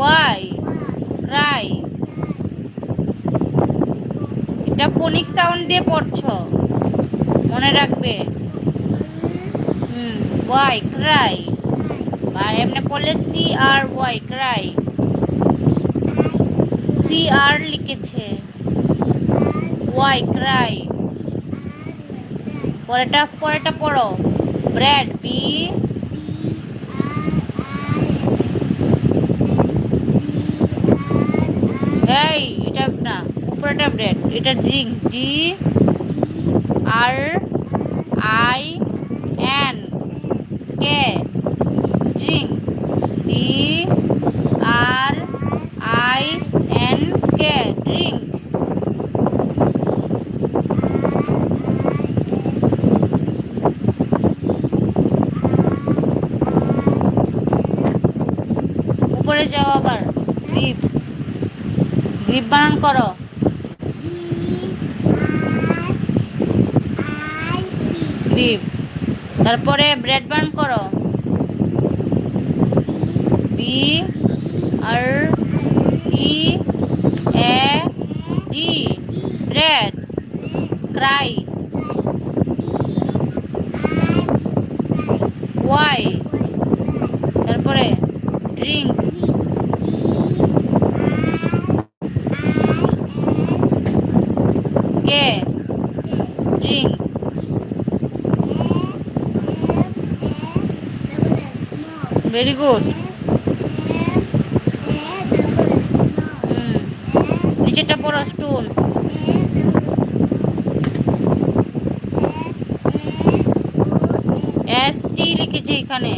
Y cry এটা কোনিক sound দিয়ে পড়ছো। মনে রাখবে। হুম ওয়াই ক্রাই আর এমনি পড়লে C R Y cry C R লিখেছে। ওয়াই ক্রাই পরেটা পরেটা পড়ো। ব্রেড বি উপরেটা ব্রেড এটা drink D R I N K drink D R I N K drink উপরে যাও আবার। গ্রিপ গ্রিপ বানান করো। গ্রিপ তারপরে ব্রেড বার্ন করো। B R E A D bread cry Y তারপরে drink K drink very good নিচেটা নিচেরটা পড়া স্টোন এস টি লিখেছে এখানে।